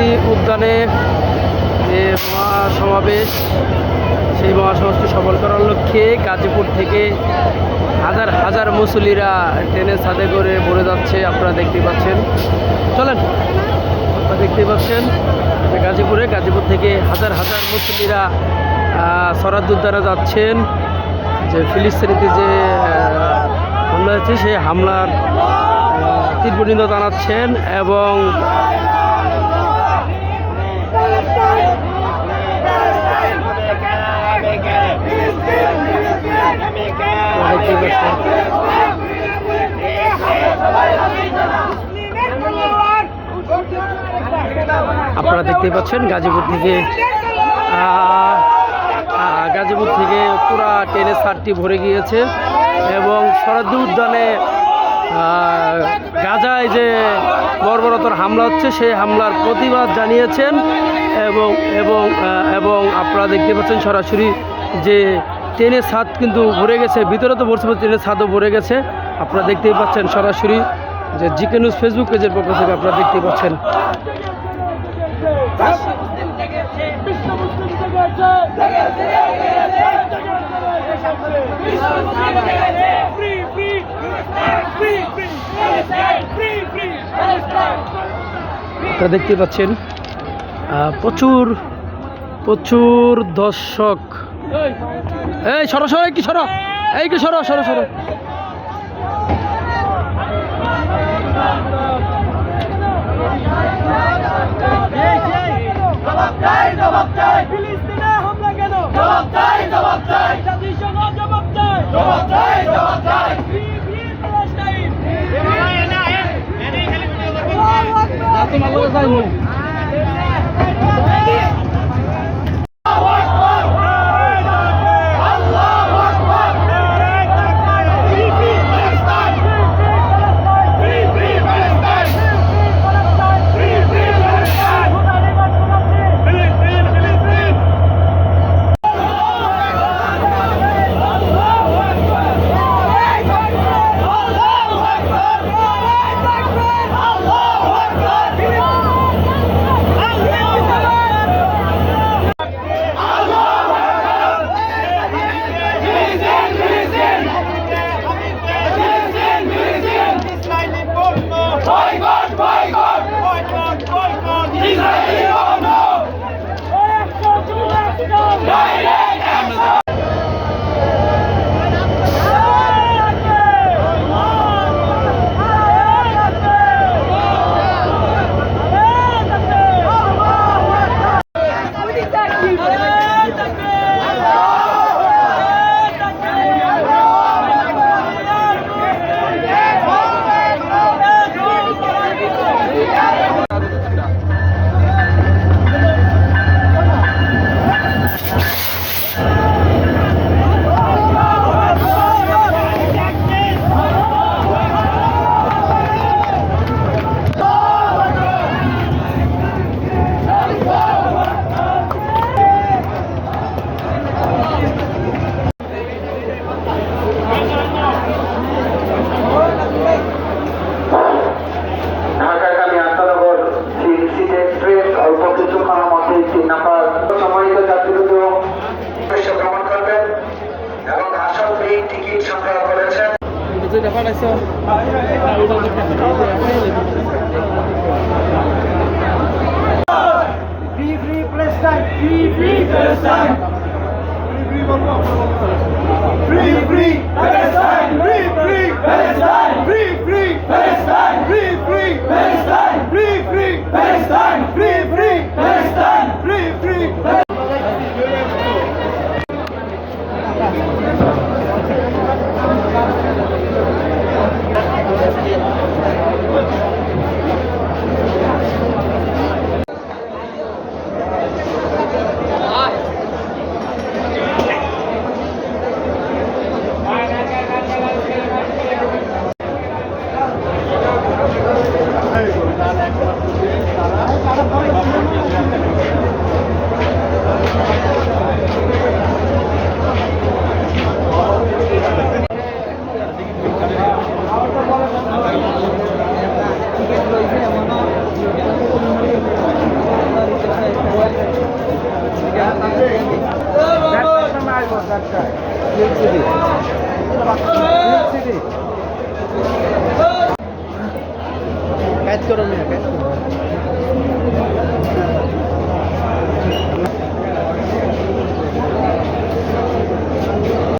প্রকৃতি উদ্যানে যে মহাসমাবেশ, সেই মহাসমাবেশকে সফল করার লক্ষ্যে গাজীপুর থেকে হাজার হাজার মুসলিরা ট্রেনের সাথে করে ভরে যাচ্ছে, আপনারা দেখতে পাচ্ছেন। চলেন, আপনারা দেখতে পাচ্ছেন গাজীপুরে, গাজীপুর থেকে হাজার হাজার মুসলিরা সরাদুদ্দারা যাচ্ছেন। যে ফিলিস্তিনিতে যে হামলা আছে সেই হামলার তীব্র নিন্দা জানাচ্ছেন এবং আপনারা দেখতে পাচ্ছেন গাজীপুর থেকে গাজীপুর থেকে পুরা ট্রেনের সারটি ভরে গিয়েছে এবং শরদ্দু উদ্যানে গাজায় যে বর্বরতর হামলা হচ্ছে, সেই হামলার প্রতিবাদ জানিয়েছেন এবং এবং এবং আপনারা দেখতে পাচ্ছেন সরাসরি যে ট্রেনের ছাদ কিন্তু ভরে গেছে, ভিতরে তো ভরছে ট্রেনের ছাদও ভরে গেছে। আপনারা দেখতেই পাচ্ছেন সরাসরি যে জিকে নিউজ ফেসবুক পেজের পক্ষ থেকে আপনারা দেখতেই পাচ্ছেন। আপনারা দেখতে পাচ্ছেন প্রচুর প্রচুর দর্শক এই সরো সরো কি সরো এই কি সরো সরো সরো জবাব চাই জবাব চাই Deus ajude. Free, free Palestine! Free, free Palestine! Free, free Palestine! Free, free Palestine! Free, free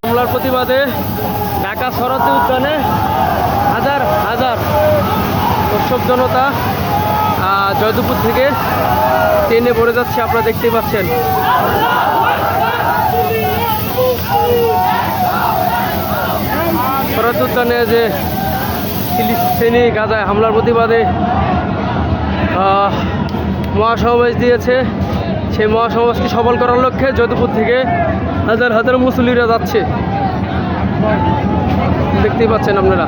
হামলার প্রতিবাদে ঢাকা শরৎ উদ্যানে হাজার হাজার দর্শক জনতা আহ, জয়দেবপুর থেকে ট্রেনে ভরে যাচ্ছে আপনারা দেখতেই পাচ্ছেন। উদ্যানে যে ফিলিস্তিনি গাজায় হামলার প্রতিবাদে মহাসমাবেশ দিয়েছে। সেই মহাসমাবেশকে সফল করার লক্ষ্যে যোধপুর থেকে হাজার হাজার মুসলিরা যাচ্ছে। দেখতেই পাচ্ছেন আপনারা।